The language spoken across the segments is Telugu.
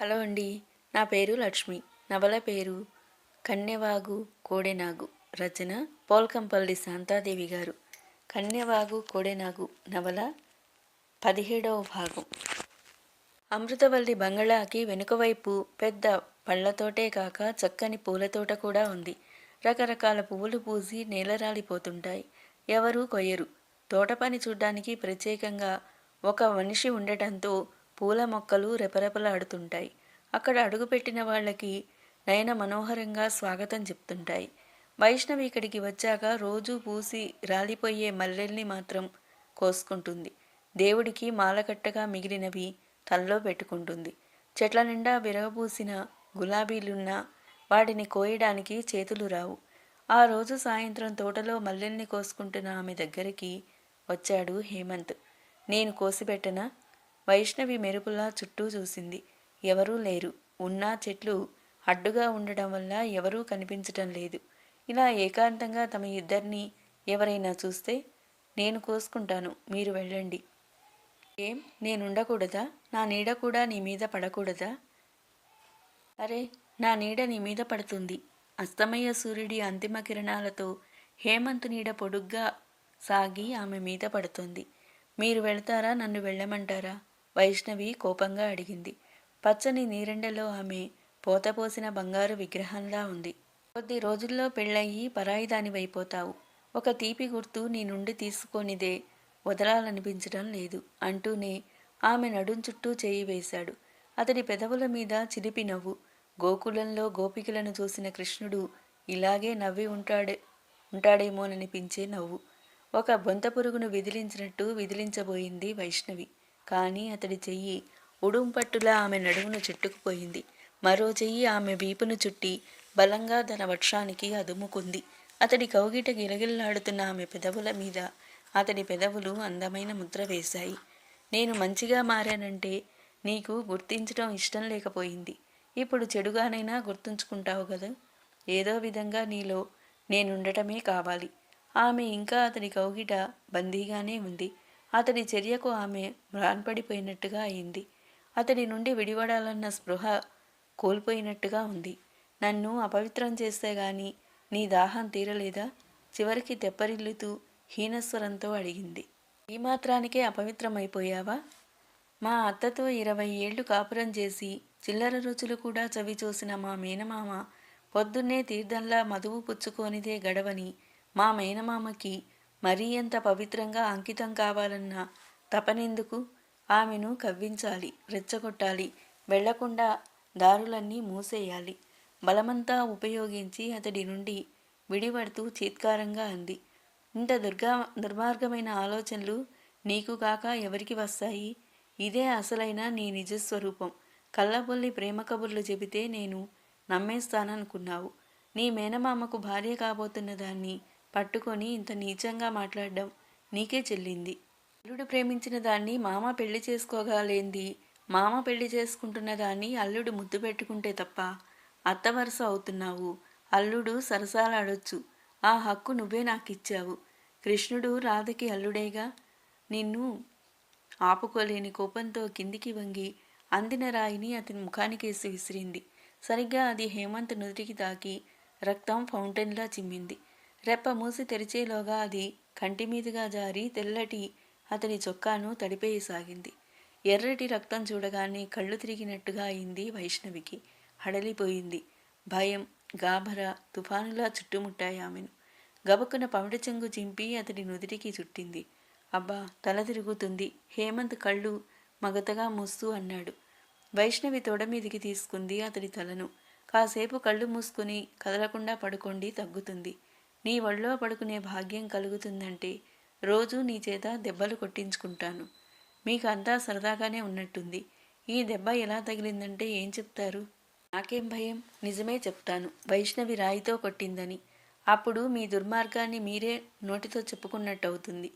హలో అండి. నా పేరు లక్ష్మి. నవల పేరు కన్యవాగు కోడెనాగు. రచన పోల్కంపల్లి శాంతాదేవి గారు. కన్యవాగు కోడెనాగు నవల పదిహేడవ భాగం. అమృతవల్లి బంగళాకి వెనుకవైపు పెద్ద పళ్ళతోటే కాక చక్కని పూలతోట కూడా ఉంది. రకరకాల పువ్వులు పూసి నేలరాలిపోతుంటాయి. ఎవరూ కొయ్యరు. తోట పని చూడ్డానికి ప్రత్యేకంగా ఒక మనిషి ఉండటంతో పూల మొక్కలు రెపరెపలాడుతుంటాయి. అక్కడ అడుగుపెట్టిన వాళ్ళకి నయన మనోహరంగా స్వాగతం చెప్తుంటాయి. వైష్ణవి ఇక్కడికి వచ్చాక రోజు పూసి రాలిపోయే మల్లెల్ని మాత్రం కోసుకుంటుంది. దేవుడికి మాలకట్టగా మిగిలినవి తల్లో పెట్టుకుంటుంది. చెట్ల నిండా విరగబూసిన గులాబీలున్నా వాటిని కోయడానికి చేతులు రావు. ఆ రోజు సాయంత్రం తోటలో మల్లెల్ని కోసుకుంటున్న ఆమె దగ్గరికి వచ్చాడు హేమంత్. నేను కోసిపెట్టనా వైష్ణవి మెరుపులా చుట్టూ చూసింది. ఎవరూ లేరు. ఉన్నా చెట్లు అడ్డుగా ఉండడం వల్ల ఎవరూ కనిపించటం లేదు. ఇలా ఏకాంతంగా తమ ఇద్దరిని ఎవరైనా చూస్తే నేను కోసుకుంటాను. మీరు వెళ్ళండి. ఏం? నేనుండకూడదా? నా నీడ కూడా నీ మీద పడకూడదా? అరే నా నీడ నీ మీద పడుతుంది. అస్తమయ సూర్యుడి అంతిమ కిరణాలతో హేమంత్ నీడ పొడుగ్గా సాగి ఆమె మీద పడుతుంది. మీరు వెళ్తారా? నన్ను వెళ్ళమంటారా? వైష్ణవి కోపంగా అడిగింది. పచ్చని నీరెండలో ఆమె పోతపోసిన బంగారు విగ్రహంలా ఉంది. కొద్ది రోజుల్లో పెళ్ళయి పరాయిదానివైపోతావు ఒక తీపి గుర్తు నీ నుండి తీసుకొనిదే వదలాలనిపించడం లేదు అంటూనే ఆమె నడుం చుట్టూ చేయి వేశాడు. అతడి పెదవుల మీద చిలిపి నవ్వు. గోకులంలో గోపికలను చూసిన కృష్ణుడు ఇలాగే నవ్వి ఉంటాడే ఉంటాడేమోననిపించే నవ్వు. ఒక బొంత పురుగును విదిలించినట్టు విదిలించబోయింది వైష్ణవి. కానీ అతడి చెయ్యి ఉడుంపట్టులా ఆమె నడుమును చుట్టుకుపోయింది మరో చెయ్యి ఆమె వీపును చుట్టి బలంగా తన వక్షానికి అదుముకుంది. అతడి కౌగిట గిలగిల్లాడుతున్న ఆమె పెదవుల మీద అతడి పెదవులు అందమైన ముద్ర వేశాయి. నేను మంచిగా మారానంటే నీకు గుర్తించడం ఇష్టం లేకపోయింది. ఇప్పుడు చెడుగానైనా గుర్తుంచుకుంటావు కదా? ఏదో విధంగా నీలో నేనుండటమే కావాలి. ఆమె ఇంకా అతడి కౌగిట బందీగానే ఉంది. అతడి చర్యకు ఆమె మ్రాన్పడిపోయినట్టుగా అయింది. అతడి నుండి విడివడాలన్న స్పృహ కోల్పోయినట్టుగా ఉంది. నన్ను అపవిత్రం చేస్తే గాని నీ దాహం తీరలేదా? చివరికి తెప్పరిల్లుతూ హీనస్వరంతో అడిగింది. ఈ మాత్రానికే అపవిత్రమైపోయావా? మా అత్తతో ఇరవై ఏళ్ళు కాపురం చేసి చిల్లర రుచులు కూడా చవి చూసిన మా మేనమామ పొద్దున్నే తీర్థంలా మధువు పుచ్చుకోనిదే గడవని మా మేనమామకి మరీ ఎంత పవిత్రంగా అంకితం కావాలన్న తపనెందుకు? ఆమెను కవ్వించాలి రెచ్చగొట్టాలి వెళ్ళకుండా దారులన్నీ మూసేయాలి. బలమంతా ఉపయోగించి అతడి నుండి విడిపడుతూ చీత్కారంగా అంది. ఇంత దుర్గా దుర్మార్గమైన ఆలోచనలు నీకు కాక ఎవరికి వస్తాయి? ఇదే అసలైన నీ నిజస్వరూపం. కళ్ళబొల్లి ప్రేమ కబుర్లు చెబితే నేను నమ్మేస్తాననుకున్నావు. నీ మేనమామకు భార్య కాబోతున్న దాన్ని పట్టుకొని ఇంత నీచంగా మాట్లాడడం నీకే చెల్లింది. అల్లుడు ప్రేమించిన దాన్ని మామ పెళ్ళి చేసుకోగలేంది? మామ పెళ్ళి చేసుకుంటున్న దాన్ని అల్లుడు ముద్దు పెట్టుకుంటే తప్ప అత్త వరుస అవుతున్నావు. అల్లుడు సరసాలాడొచ్చు. ఆ హక్కు నువ్వే నాకిచ్చావు. కృష్ణుడు రాధకి అల్లుడేగా? నిన్ను ఆపుకోలేని కోపంతో కిందికి వంగి అందిన రాయిని అతని ముఖానికేసి విసిరింది. సరిగ్గా అది హేమంత్ నుదిటికి తాకి రక్తం ఫౌంటైన్లా చిమ్మింది. రెప్ప మూసి తెరిచేలోగా అది కంటి మీదుగా జారి తెల్లటి అతని చొక్కాను తడిపేయసాగింది. ఎర్రటి రక్తం చూడగానే కళ్ళు తిరిగినట్టుగా అయింది వైష్ణవికి. హడలిపోయింది. భయం గాభర తుఫానులా చుట్టుముట్టాయి ఆమెను. గబుక్కున పమిట చెంగు చింపి అతడి నుదిటికి చుట్టింది. అబ్బా తల తిరుగుతుంది. హేమంత్ కళ్ళు మగతగా మూస్తూ అన్నాడు. వైష్ణవి తోడ మీదికి తీసుకుంది అతడి తలను. కాసేపు కళ్ళు మూసుకుని కదలకుండా పడుకోండి తగ్గుతుంది. నీ ఒళ్ళో పడుకునే భాగ్యం కలుగుతుందంటే రోజు నీ చేత దెబ్బలు కొట్టించుకుంటాను. మీకు అంతా సరదాగానే ఉన్నట్టుంది. ఈ దెబ్బ ఎలా తగిలిందంటే ఏం చెప్తారు? నాకేం భయం? నిజమే చెప్తాను. వైష్ణవి రాయితో కొట్టిందని. అప్పుడు మీ దుర్మార్గాన్ని మీరే నోటితో చెప్పుకున్నట్టు అవుతుంది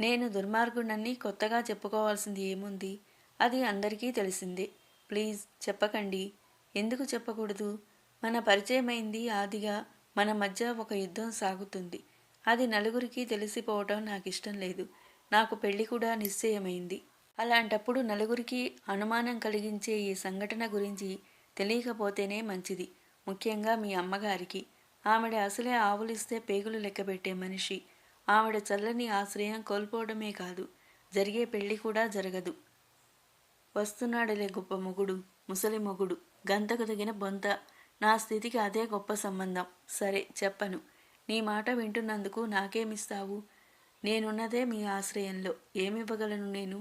నేను దుర్మార్గుడని కొత్తగా చెప్పుకోవాల్సింది ఏముంది? అది అందరికీ తెలిసిందే. ప్లీజ్ చెప్పకండి. ఎందుకు చెప్పకూడదు? మన పరిచయమైంది ఆదిగా మన మధ్య ఒక యుద్ధం సాగుతుంది. అది నలుగురికి తెలిసిపోవటం నాకు ఇష్టం లేదు. నాకు పెళ్ళి కూడా నిశ్చయమైంది. అలాంటప్పుడు నలుగురికి అనుమానం కలిగించే ఈ సంఘటన గురించి తెలియకపోతేనే మంచిది. ముఖ్యంగా మీ అమ్మగారికి. ఆవిడ అసలే ఆవులిస్తే పేగులు లెక్కబెట్టే మనిషి. ఆవిడ చల్లని ఆశ్రయం కోల్పోవడమే కాదు. జరిగే పెళ్ళి కూడా జరగదు. వస్తున్నాడులే గొప్ప మొగుడు ముసలి మొగుడు. గంతకు తగిన బొంత. నా స్థితికి అదే గొప్ప సంబంధం. సరే చెప్పను. నీ మాట వింటున్నందుకు నాకేమిస్తావు? నేనున్నదే మీ ఆశ్రయంలో. ఏమివ్వగలను నేను?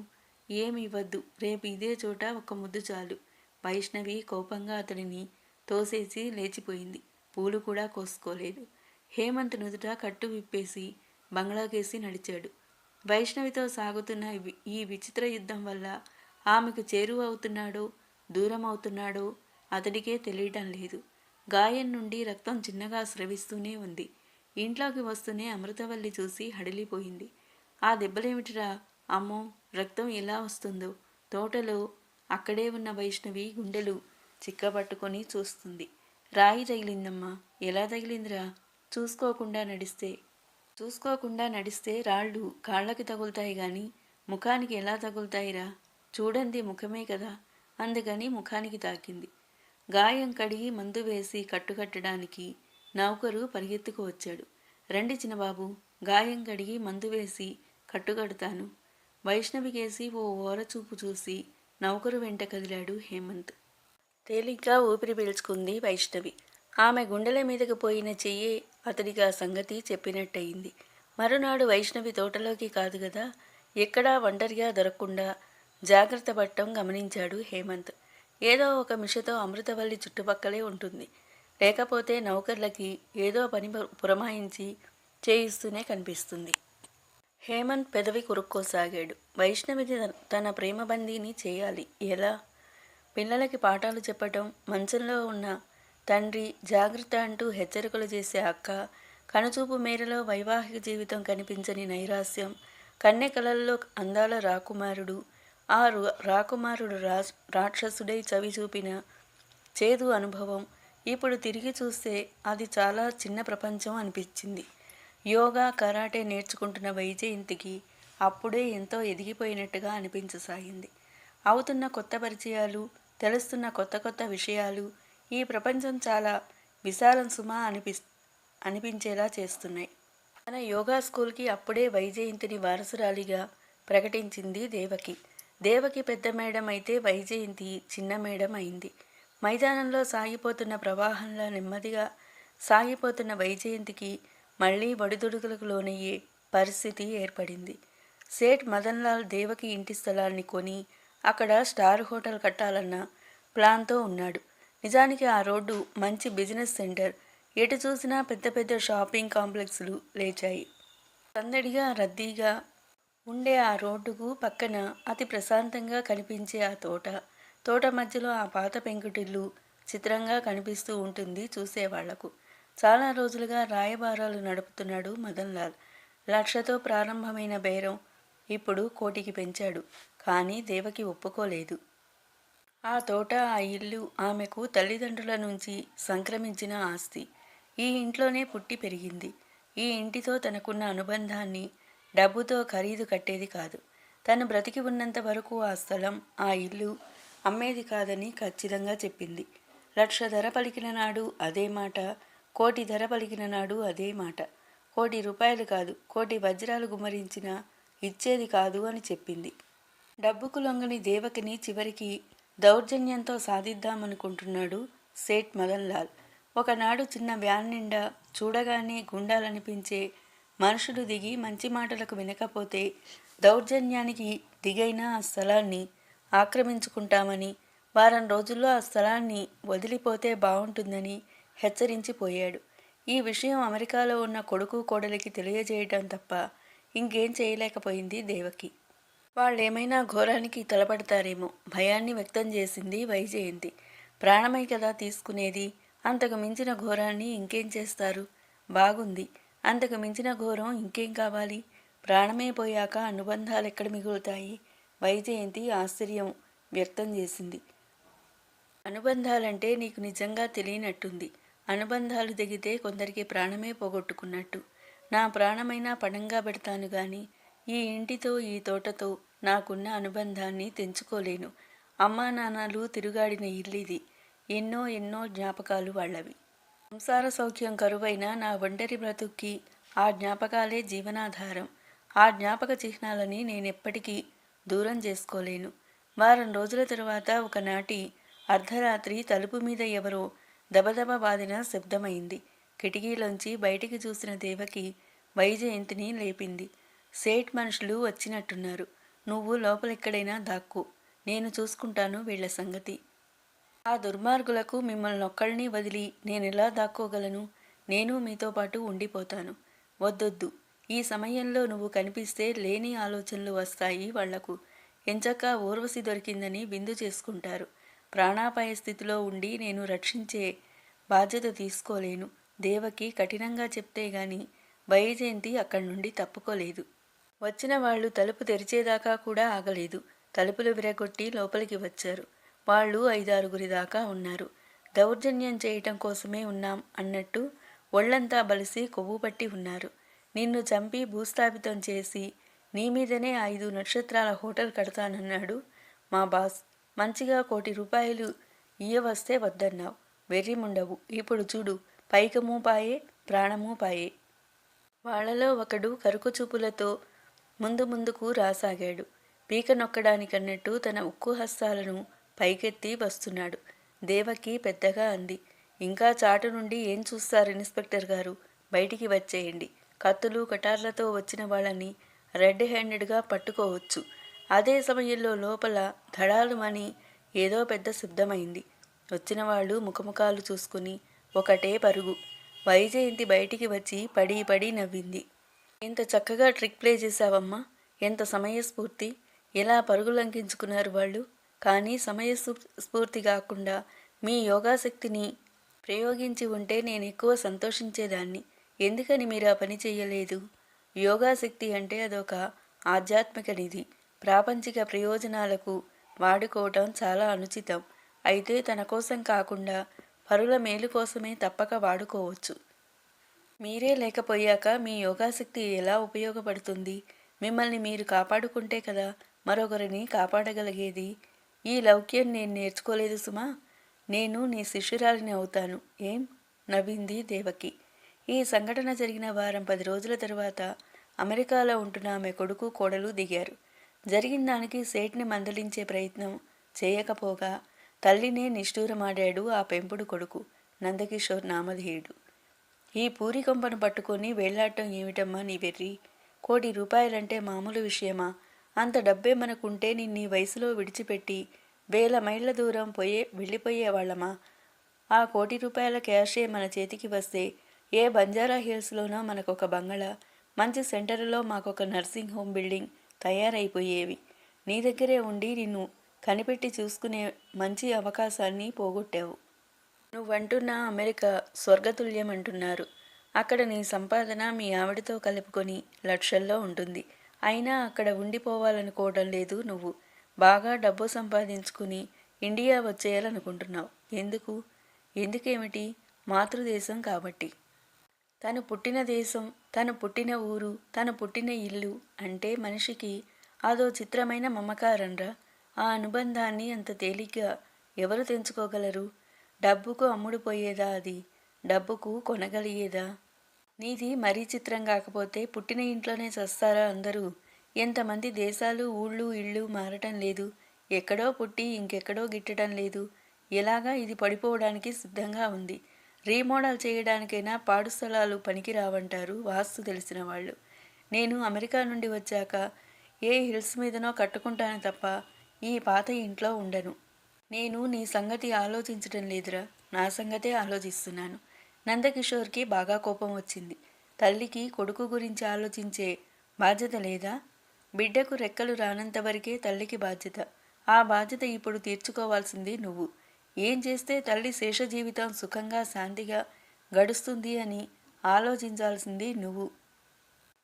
ఏమి ఇవ్వద్దు రేపు ఇదే చోట ఒక ముద్దు చాలు. వైష్ణవి కోపంగా అతడిని తోసేసి లేచిపోయింది. పూలు కూడా కోసుకోలేదు. హేమంత్ నుదుట కట్టు విప్పేసి బంగ్లాకేసి నడిచాడు. వైష్ణవితో సాగుతున్న ఈ విచిత్ర యుద్ధం వల్ల ఆమెకు చేరువ అవుతున్నాడో దూరం అవుతున్నాడో అతడికే తెలియటం లేదు. గాయం నుండి రక్తం చిన్నగా స్రవిస్తూనే ఉంది. ఇంట్లోకి వస్తూనే అమృతవల్లి చూసి హడిలిపోయింది. ఆ దెబ్బలేమిటిరా? అమ్మో! రక్తం ఎలా వస్తుందో? తోటలో అక్కడే ఉన్న వైష్ణవి గుండెలు చిక్కబట్టుకొని చూస్తుంది. రాయి తగిలిందమ్మా! ఎలా తగిలిందిరా? చూసుకోకుండా నడిస్తే. చూసుకోకుండా నడిస్తే రాళ్ళు కాళ్ళకి తగులుతాయి గాని ముఖానికి ఎలా తగులుతాయిరా? చూడండి ముఖమే కదా! అందుకని ముఖానికి తాకింది. గాయం కడిగి మందు వేసి కట్టుకట్టడానికి నౌకరు పరిగెత్తుకు వచ్చాడు. రండి చిన్నబాబు గాయం కడిగి మందు వేసి కట్టుకడతాను వైష్ణవికేసి ఓ ఓర చూపు చూసి నౌకరు వెంట కదిలాడు హేమంత్. తేలిగ్గా ఊపిరి పీల్చుకుంది వైష్ణవి. ఆమె గుండెల మీదకు పోయిన చెయ్యే అతడికి ఆ సంగతి చెప్పినట్టయింది. మరునాడు వైష్ణవి తోటలోకి కాదు కదా ఎక్కడా ఒంటరిగా దొరకకుండా జాగ్రత్త పట్టడం గమనించాడు హేమంత్. ఏదో ఒక మిషతో అమృతవల్లి చుట్టుపక్కలే ఉంటుంది. లేకపోతే నౌకర్లకి ఏదో పని పురమాయించి చేయిస్తూనే కనిపిస్తుంది. హేమంత్ పెదవి కురుక్కోసాగాడు. వైష్ణవిని తన- తన ప్రేమ బందీని చేయాలి. ఎలా? పిల్లలకి పాఠాలు చెప్పటం మంచంలో ఉన్న తండ్రి జాగ్రత్త అంటూ హెచ్చరికలు చేసే అక్క కనుచూపు మేరలో వైవాహిక జీవితం కనిపించని నైరాస్యం కన్నె కలల్లో అందాల రాకుమారుడు ఆ రాకుమారుడు రాజ్ రాక్షసుడై చవి చూపిన చేదు అనుభవం ఇప్పుడు తిరిగి చూస్తే అది చాలా చిన్న ప్రపంచం అనిపించింది. యోగా కరాటే నేర్చుకుంటున్న వైజయంతికి అప్పుడే ఎంతో ఎదిగిపోయినట్టుగా అనిపించసాగింది అవుతున్న కొత్త పరిచయాలు తెలుస్తున్న కొత్త కొత్త విషయాలు ఈ ప్రపంచం చాలా విశాలం సుమా అనిపిస్ అనిపించేలా చేస్తున్నాయి. తన యోగా స్కూల్కి అప్పుడే వైజయంతిని వారసురాలిగా ప్రకటించింది దేవకి. దేవకి పెద్ద మేడం అయితే వైజయంతి చిన్న మేడం అయింది మైదానంలో సాగిపోతున్న ప్రవాహంలో నెమ్మదిగా సాగిపోతున్న వైజయంతికి మళ్ళీ ఒడిదుడుకులకు లోనయ్యే పరిస్థితి ఏర్పడింది. సేట్ మదన్లాల్ దేవకి ఇంటి స్థలాన్ని కొని అక్కడ స్టార్ హోటల్ కట్టాలన్న ప్లాన్తో ఉన్నాడు. నిజానికి ఆ రోడ్డు మంచి బిజినెస్ సెంటర్. ఎటు చూసినా పెద్ద పెద్ద షాపింగ్ కాంప్లెక్స్లు లేచాయి. సందడిగా రద్దీగా ఉండే ఆ రోడ్డుకు పక్కన అతి ప్రశాంతంగా కనిపించే ఆ తోట. తోట మధ్యలో ఆ పాత పెంకుటిల్లు చిత్రంగా కనిపిస్తూ ఉంటుంది చూసేవాళ్ళకు. చాలా రోజులుగా రాయబారాలు నడుపుతున్నాడు మదన్ లాల్ లక్షతో ప్రారంభమైన బేరం ఇప్పుడు కోటికి పెంచాడు కానీ దేవకి ఒప్పుకోలేదు. ఆ తోట ఆ ఇల్లు ఆమెకు తల్లిదండ్రుల నుంచి సంక్రమించిన ఆస్తి. ఈ ఇంట్లోనే పుట్టి పెరిగింది. ఈ ఇంటితో తనకున్న అనుబంధాన్ని డబ్బుతో ఖరీదు కట్టేది కాదు. తను బ్రతికి ఉన్నంత వరకు ఆ స్థలం ఆ ఇల్లు అమ్మేది కాదని ఖచ్చితంగా చెప్పింది. లక్ష ధర పలికిన నాడు అదే మాట కోటి ధర పలికిన నాడు అదే మాట. కోటి రూపాయలు కాదు కోటి వజ్రాలు గుమ్మరించినా ఇచ్చేది కాదు అని చెప్పింది. డబ్బుకు లొంగని దేవకిని చివరికి దౌర్జన్యంతో సాధిద్దామనుకుంటున్నాడు సేట్ మదన్లాల్ ఒకనాడు చిన్న వ్యాన్ నిండా చూడగానే గుండాలనిపించే మనుషులు దిగి మంచి మాటలకు వినకపోతే దౌర్జన్యానికి దిగైన ఆ స్థలాన్ని ఆక్రమించుకుంటామని వారం రోజుల్లో ఆ స్థలాన్ని వదిలిపోతే బాగుంటుందని హెచ్చరించిపోయాడు. ఈ విషయం అమెరికాలో ఉన్న కొడుకు కోడలికి తెలియజేయటం తప్ప ఇంకేం చేయలేకపోయింది దేవకి. వాళ్ళేమైనా ఘోరానికి తలపడతారేమో భయాన్ని వ్యక్తం చేసింది వైజయంతి. ప్రాణమై కదా తీసుకునేది అంతకు మించిన ఘోరాన్ని ఇంకేం చేస్తారు? బాగుంది. అంతకు మించిన ఘోరం ఇంకేం కావాలి? ప్రాణమే పోయాక అనుబంధాలు ఎక్కడ మిగులుతాయి వైజయంతి ఆశ్చర్యం వ్యక్తం చేసింది. అనుబంధాలంటే నీకు నిజంగా తెలియనట్టుంది. అనుబంధాలు దిగితే కొందరికి ప్రాణమే పోగొట్టుకున్నట్టు. నా ప్రాణమైనా పణంగా పెడతాను గాని ఈ ఇంటితో ఈ తోటతో నాకున్న అనుబంధాన్ని తెంచుకోలేను. అమ్మా నాన్నలు తిరుగాడిన ఇల్లిది. ఎన్నో ఎన్నో జ్ఞాపకాలు వాళ్ళవి. సంసార సౌఖ్యం కరువైన నా ఒంటరి బ్రతుక్కి ఆ జ్ఞాపకాలే జీవనాధారం. ఆ జ్ఞాపక చిహ్నాలని నేనెప్పటికీ దూరం చేసుకోలేను. వారం రోజుల తరువాత ఒకనాటి అర్ధరాత్రి తలుపు మీద ఎవరో దబదబ బాదిన శబ్దమైంది. కిటికీలోంచి బయటికి చూసిన దేవకి వైజయంతిని లేపింది. సేట్ మనుషులు వచ్చినట్టున్నారు. నువ్వు లోపలెక్కడైనా దాక్కు. నేను చూసుకుంటాను వీళ్ళ సంగతి. ఆ దుర్మార్గులకు మిమ్మల్ని ఒక్కళ్ళని వదిలి నేను ఎలా దాక్కోగలను? నేను మీతో పాటు ఉండిపోతాను. వద్దొద్దు. ఈ సమయంలో నువ్వు కనిపిస్తే లేని ఆలోచనలు వస్తాయి వాళ్ళకు. ఎంచక్క ఊర్వశి దొరికిందని విందు చేసుకుంటారు. ప్రాణాపాయ స్థితిలో ఉండి నేను రక్షించే బాధ్యత తీసుకోలేను. దేవకి కఠినంగా చెప్తే గాని వైజయంతి అక్కడి నుండి తప్పుకోలేదు. వచ్చిన వాళ్ళు తలుపు తెరిచేదాకా కూడా ఆగలేదు. తలుపులు విరగొట్టి లోపలికి వచ్చారు. వాళ్ళు ఐదారుగురి దాకా ఉన్నారు. దౌర్జన్యం చేయటం కోసమే ఉన్నాం అన్నట్టు ఒళ్ళంతా బలిసి కొవ్వు పట్టి ఉన్నారు. నిన్ను చంపి భూస్థాపితం చేసి నీ మీదనే ఐదు నక్షత్రాల హోటల్ కడతానన్నాడు మా బాస్. మంచిగా కోటి రూపాయలు ఇయ్యవస్తే వద్దన్నావు. వెర్రిముండవు. ఇప్పుడు చూడు. పైకము పాయే ప్రాణము పాయే. వాళ్ళలో ఒకడు కరుకు చూపులతో ముందు ముందుకు రాసాగాడు. పీక నొక్కడానికన్నట్టు తన ఉక్కు హస్తాలను పైకెత్తి వస్తున్నాడు. దేవకి పెద్దగా అంది. ఇంకా చాటు నుండి ఏం చూస్తారు ఇన్స్పెక్టర్ గారు? బయటికి వచ్చేయండి. కత్తులు కటార్లతో వచ్చిన వాళ్ళని రెడ్ హ్యాండెడ్గా పట్టుకోవచ్చు. అదే సమయంలో లోపల ధడాలుమని ఏదో పెద్ద శబ్దమైంది. వచ్చిన వాళ్ళు ముఖముఖాలు చూసుకుని ఒకటే పరుగు. వైజయంతి బయటికి వచ్చి పడి పడి నవ్వింది. ఎంత చక్కగా ట్రిక్ ప్లే చేశావమ్మా. ఎంత సమయస్ఫూర్తి. ఎలా పరుగులంకించుకున్నారు వాళ్ళు? కానీ సమయ స్ఫూర్తి కాకుండా మీ యోగాశక్తిని ప్రయోగించి ఉంటే నేను ఎక్కువ సంతోషించేదాన్ని. ఎందుకని మీరు ఆ పని చేయలేదు యోగాశక్తి అంటే అదొక ఆధ్యాత్మిక నిధి. ప్రాపంచిక ప్రయోజనాలకు వాడుకోవటం చాలా అనుచితం. అయితే తన కోసం కాకుండా పరుల మేలు కోసమే తప్పక వాడుకోవచ్చు. మీరే లేకపోయాక మీ యోగాశక్తి ఎలా ఉపయోగపడుతుంది? మిమ్మల్ని మీరు కాపాడుకుంటే కదా మరొకరిని కాపాడగలిగేది ఈ లౌక్యం నేను నేర్చుకోలేదు సుమా. నేను నీ శిష్యురాలిని అవుతాను. ఏం? నవ్వింది దేవకి. ఈ సంఘటన జరిగిన వారం పది రోజుల తరువాత అమెరికాలో ఉంటున్న ఆమె కొడుకు కోడలు దిగారు. జరిగిన దానికి సేట్ని మందలించే ప్రయత్నం చేయకపోగా తల్లినే నిష్ఠూరమాడాడు ఆ పెంపుడు కొడుకు నందకిషోర్ నామధేయుడు. ఈ పూరి కొంపను పట్టుకొని వేళ్ళాడటం ఏమిటమ్మా నీ వెర్రి? కోటి రూపాయలంటే మామూలు విషయమా? అంత డబ్బే మనకుంటే నిన్నీ వయసులో విడిచిపెట్టి వేల మైళ్ళ దూరం పోయే వెళ్ళిపోయేవాళ్ళమా? ఆ కోటి రూపాయల క్యాషే మన చేతికి వస్తే ఏ బంజారా హిల్స్లోనో మనకొక బంగళా మంచి సెంటర్లో మాకొక నర్సింగ్ హోమ్ బిల్డింగ్ తయారైపోయేవి. నీ దగ్గరే ఉండి నిన్ను కనిపెట్టి చూసుకునే మంచి అవకాశాన్ని పోగొట్టావు. నువ్వంటున్న అమెరికా స్వర్గతుల్యం అంటున్నారు అక్కడ నీ సంపాదన మీ ఆవిడతో కలుపుకొని లక్షల్లో ఉంటుంది. అయినా అక్కడ ఉండిపోవాలనుకోవడం లేదు నువ్వు. బాగా డబ్బు సంపాదించుకుని ఇండియా వచ్చేయాలనుకుంటున్నావు. ఎందుకు? ఎందుకేమిటి? మాతృదేశం కాబట్టి. తను పుట్టిన దేశం తను పుట్టిన ఊరు తను పుట్టిన ఇల్లు అంటే మనిషికి అదో చిత్రమైన మమకారంరా. ఆ అనుబంధాన్ని అంత తేలిగ్గా ఎవరు తెంచుకోగలరు? డబ్బుకు అమ్ముడుపోయేదా అది? డబ్బుకు కొనగలిగేదా? నీది మరీ చిత్రం కాకపోతే పుట్టిన ఇంట్లోనే చస్తారా అందరూ? ఎంతమంది దేశాలు ఊళ్ళు ఇళ్ళు మారటం లేదు. ఎక్కడో పుట్టి ఇంకెక్కడో గిట్టడం లేదు. ఎలాగా ఇది పడిపోవడానికి సిద్ధంగా ఉంది. రీమోడల్ చేయడానికైనా పాడు స్థలాలు పనికి రావంటారు వాస్తు తెలిసిన వాళ్ళు. నేను అమెరికా నుండి వచ్చాక ఏ హిల్స్ మీదనో కట్టుకుంటాను తప్ప ఈ పాత ఇంట్లో ఉండను. నేను నీ సంగతి ఆలోచించటం లేదురా. నా సంగతే ఆలోచిస్తున్నాను. నందకిషోర్కి బాగా కోపం వచ్చింది. తల్లికి కొడుకు గురించి ఆలోచించే బాధ్యత లేదా? బిడ్డకు రెక్కలు రానంత వరకే తల్లికి బాధ్యత. ఆ బాధ్యత ఇప్పుడు తీర్చుకోవాల్సింది నువ్వు. ఏం చేస్తే తల్లి శేష జీవితం సుఖంగా శాంతిగా గడుస్తుంది అని ఆలోచించాల్సింది నువ్వు.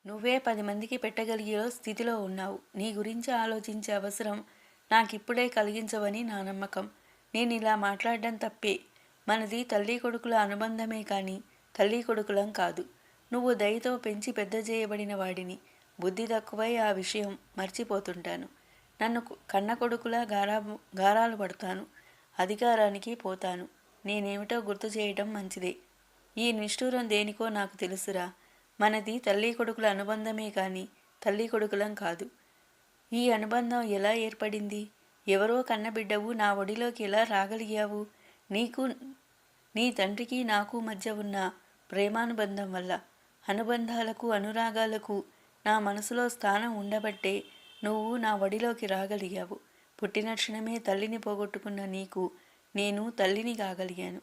నువ్వే పది మందికి పెట్టగలిగే స్థితిలో ఉన్నావు. నీ గురించి ఆలోచించే అవసరం నాకిప్పుడే కలిగించవని నా నమ్మకం. నేను ఇలా మాట్లాడడం తప్పే. మనది తల్లి కొడుకుల అనుబంధమే కానీ తల్లి కొడుకులం కాదు. నువ్వు దయతో పెంచి పెద్ద చేయబడిన వాడిని. బుద్ధి తక్కువై ఆ విషయం మర్చిపోతుంటాను. నన్ను కన్న కొడుకులా గారా గారాలు పడతాను. అధికారానికి పోతాను. నేనేమిటో గుర్తు చేయటం మంచిదే. ఈ నిష్ఠూరం దేనికో నాకు తెలుసురా. మనది తల్లి కొడుకుల అనుబంధమే కానీ తల్లి కొడుకులం కాదు. ఈ అనుబంధం ఎలా ఏర్పడింది? ఎవరో కన్నబిడ్డవు నా ఒడిలోకి ఎలా రాగలిగావు? నీకు నీ తండ్రికి నాకు మధ్య ఉన్న ప్రేమానుబంధం వల్ల అనుబంధాలకు అనురాగాలకు నా మనసులో స్థానం ఉండబట్టే నువ్వు నా వడిలోకి రాగలిగావు. పుట్టిన క్షణమే తల్లిని పోగొట్టుకున్న నీకు నేను తల్లిని కాగలిగాను.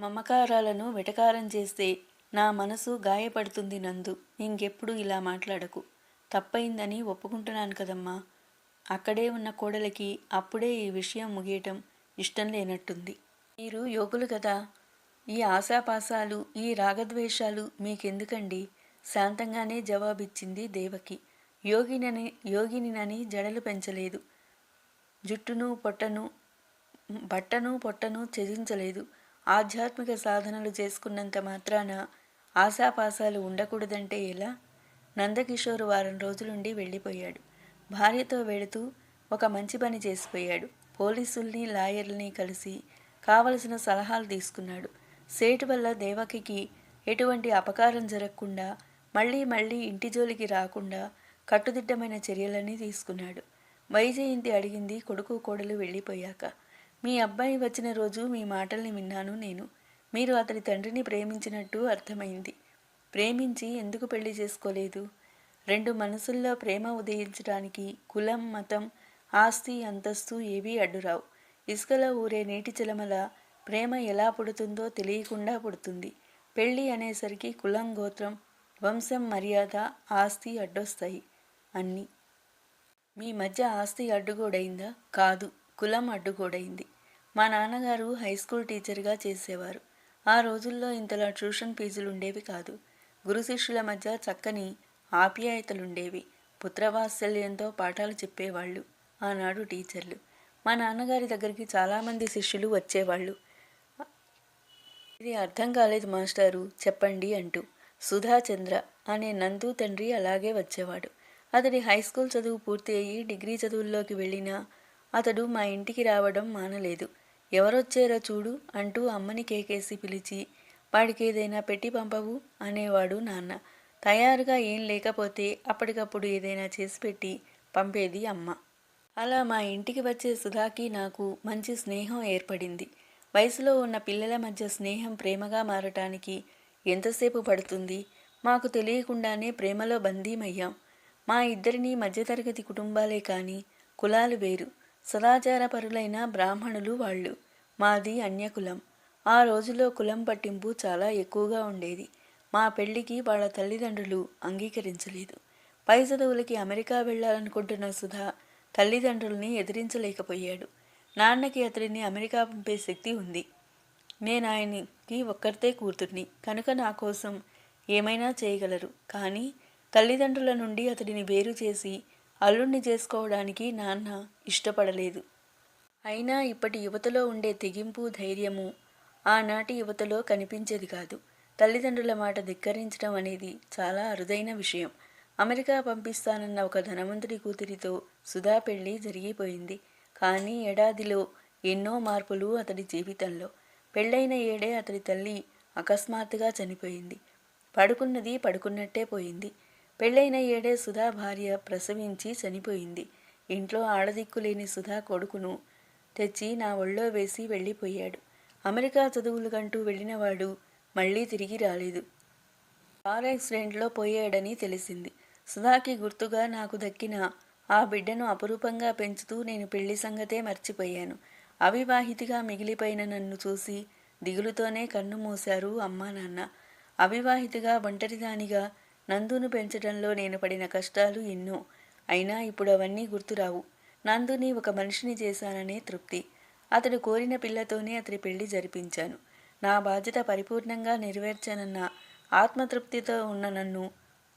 మమకారాలను వెటకారం చేస్తే నా మనసు గాయపడుతుంది నందు ఇంకెప్పుడు ఇలా మాట్లాడకు. తప్పైందని ఒప్పుకుంటున్నాను కదమ్మా. అక్కడే ఉన్న కోడలికి అప్పుడే ఈ విషయం ముగియటం ఇష్టం లేనట్టుంది. మీరు యోగులు కదా ఈ ఆశాపాసాలు ఈ రాగద్వేషాలు మీకెందుకండి? శాంతంగానే జవాబిచ్చింది దేవకి. యోగినని యోగినినని జడలు పెంచలేదు. జుట్టును పొట్టను బట్టను పొట్టను త్యజించలేదు. ఆధ్యాత్మిక సాధనలు చేసుకున్నంత మాత్రాన ఆశాపాసాలు ఉండకూడదంటే ఎలా? నందకిషోర్ వారం రోజులుండి వెళ్ళిపోయాడు. భార్యతో వెళుతూ ఒక మంచి పని చేసిపోయాడు. పోలీసుల్ని లాయర్లని కలిసి కావలసిన సలహాలు తీసుకున్నాడు. సేటు వల్ల దేవకికి ఎటువంటి అపకారం జరగకుండా మళ్ళీ మళ్ళీ ఇంటి జోలికి రాకుండా కట్టుదిట్టమైన చర్యలన్నీ తీసుకున్నాడు. వైజయంతి అడిగింది కొడుకు కోడలు వెళ్ళిపోయాక. మీ అబ్బాయి వచ్చిన రోజు మీ మాటల్ని విన్నాను నేను. మీరు అతడి తండ్రిని ప్రేమించినట్టు అర్థమైంది. ప్రేమించి ఎందుకు పెళ్ళి చేసుకోలేదు? రెండు మనసుల్లో ప్రేమ ఉదయించడానికి కులం మతం ఆస్తి అంతస్తు ఏవీ అడ్డురావు. ఇసుకలో ఊరే నీటి చిలమల ప్రేమ ఎలా పుడుతుందో తెలియకుండా పుడుతుంది. పెళ్ళి అనేసరికి కులం గోత్రం వంశం మర్యాద ఆస్తి అడ్డొస్తాయి అన్నీ. మీ మధ్య ఆస్తి అడ్డుగోడైందా? కాదు కులం అడ్డుగోడైంది. మా నాన్నగారు హై స్కూల్ టీచర్గా చేసేవారు. ఆ రోజుల్లో ఇంతలా ట్యూషన్ ఫీజులు ఉండేవి కాదు. గురు శిష్యుల మధ్య చక్కని ఆప్యాయతలుండేవి. పుత్రవాత్సల్యంతో పాఠాలు చెప్పేవాళ్ళు. ఆనాడు టీచర్లు. మా నాన్నగారి దగ్గరికి చాలామంది శిష్యులు వచ్చేవాళ్ళు. ఇది అర్థం కాలేదు మాస్టారు చెప్పండి అంటూ. సుధాచంద్ర అనే నందు తండ్రి అలాగే వచ్చేవాడు. అతడి హై స్కూల్ చదువు పూర్తి అయ్యి డిగ్రీ చదువుల్లోకి వెళ్ళినా అతడు మా ఇంటికి రావడం మానలేదు. ఎవరొచ్చారో చూడు అంటూ అమ్మని కేకేసి పిలిచి వాడికి ఏదైనా పెట్టి పంపవు అనేవాడు నాన్న. తయారుగా ఏం లేకపోతే అప్పటికప్పుడు ఏదైనా చేసి పెట్టి పంపేది అమ్మ. అలా మా ఇంటికి వచ్చే సుధాకి నాకు మంచి స్నేహం ఏర్పడింది. వయసులో ఉన్న పిల్లల మధ్య స్నేహం ప్రేమగా మారటానికి ఎంతసేపు పడుతుంది? మాకు తెలియకుండానే ప్రేమలో బందీమయ్యాం. మా ఇద్దరిని మధ్యతరగతి కుటుంబాలే కానీ కులాలు వేరు. సదాచారపరులైన బ్రాహ్మణులు వాళ్ళు. మాది అన్యకులం. ఆ రోజులో కులం పట్టింపు చాలా ఎక్కువగా ఉండేది. మా పెళ్ళికి వాళ్ళ తల్లిదండ్రులు అంగీకరించలేదు. పై చదువులకి అమెరికా వెళ్ళాలనుకుంటున్న సుధా తల్లిదండ్రుల్ని ఎదిరించలేకపోయాడు. నాన్నకి అతడిని అమెరికా పంపే శక్తి ఉంది. నేను ఆయనకి ఒక్కరితే కూతుర్ని. కనుక నా కోసం ఏమైనా చేయగలరు. కానీ తల్లిదండ్రుల నుండి అతడిని వేరు చేసి అల్లుణ్ణి చేసుకోవడానికి నాన్న ఇష్టపడలేదు. అయినా ఇప్పటి యువతలో ఉండే తెగింపు ధైర్యము ఆనాటి యువతలో కనిపించేది కాదు. తల్లిదండ్రుల మాట ధిక్కరించడం అనేది చాలా అరుదైన విషయం. అమెరికా పంపిస్తానన్న ఒక ధనవంతుడి కూతురితో సుధా పెళ్ళి జరిగిపోయింది. కానీ ఏడాదిలో ఎన్నో మార్పులు అతడి జీవితంలో. పెళ్ళైన ఏడే అతడి తల్లి అకస్మాత్తుగా చనిపోయింది. పడుకున్నది పడుకున్నట్టే పోయింది. పెళ్ళైన ఏడే సుధా భార్య ప్రసవించి చనిపోయింది. ఇంట్లో ఆడదిక్కులేని సుధా కొడుకును తెచ్చి నా ఒళ్ళో వేసి వెళ్ళిపోయాడు. అమెరికా చదువులకంటూ వెళ్ళినవాడు మళ్ళీ తిరిగి రాలేదు. కార్ యాక్సిడెంట్లో పోయాడని తెలిసింది. సుధాకి గుర్తుగా నాకు దక్కిన ఆ బిడ్డను అపురూపంగా పెంచుతూ నేను పెళ్ళి సంగతే మర్చిపోయాను. అవివాహితిగా మిగిలిపోయిన నన్ను చూసి దిగులుతోనే కన్ను మూశారు అమ్మా నాన్న. అవివాహితిగా ఒంటరిదానిగా నందును పెంచడంలో నేను పడిన కష్టాలు ఎన్నో. అయినా ఇప్పుడు అవన్నీ గుర్తురావు. నందుని ఒక మనిషిని చేశాననే తృప్తి. అతడు కోరిన పిల్లతోనే అతడి పెళ్ళి జరిపించాను. నా బాధ్యత పరిపూర్ణంగా నెరవేర్చానన్న ఆత్మతృప్తితో ఉన్న నన్ను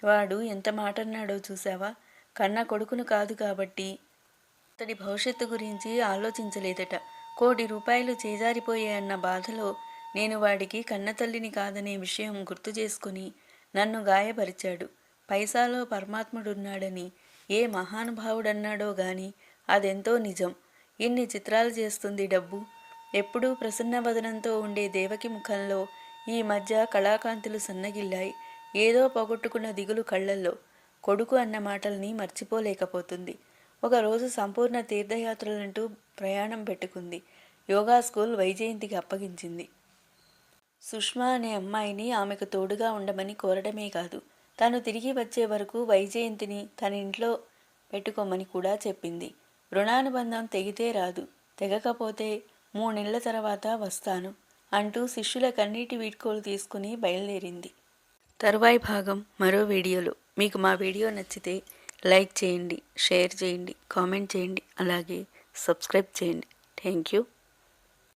వాడు ఎంత మాటన్నాడో చూసావా కన్న కొడుకును కాదు కాబట్టి అతడి భవిష్యత్తు గురించి ఆలోచించలేదట. కోటి రూపాయలు చేజారిపోయాయన్న బాధలో నేను వాడికి కన్నతల్లిని కాదనే విషయం గుర్తు చేసుకుని నన్ను గాయపరిచాడు. పైసాలో పరమాత్ముడున్నాడని ఏ మహానుభావుడన్నాడో గాని అదెంతో నిజం. ఇన్ని చిత్రాలు చేస్తుంది డబ్బు. ఎప్పుడూ ప్రసన్న వదనంతో ఉండే దేవకి ముఖంలో ఈ మధ్య కళాకాంతులు సన్నగిల్లాయి. ఏదో పోగొట్టుకున్న దిగులు కళ్ళల్లో కొడుకు అన్న మాటల్ని మర్చిపోలేకపోతుంది. ఒకరోజు సంపూర్ణ తీర్థయాత్రలంటూ ప్రయాణం పెట్టుకుంది. యోగా స్కూల్ వైజయంతికి అప్పగించింది. సుష్మా అనే అమ్మాయిని ఆమెకు తోడుగా ఉండమని కోరడమే కాదు తను తిరిగి వచ్చే వరకు వైజయంతిని తన ఇంట్లో పెట్టుకోమని కూడా చెప్పింది. రుణానుబంధం తెగితే రాదు తెగకపోతే మూడు నెలల తర్వాత వస్తాను అంటూ శిష్యుల కన్నీటి వీడ్కోలు తీసుకుని బయలుదేరింది. తరువాయి భాగం మరో వీడియోలో. మీకు మా వీడియో నచ్చితే లైక్ చేయండి షేర్ చేయండి కామెంట్ చేయండి అలాగే సబ్స్క్రైబ్ చేయండి. Thank you.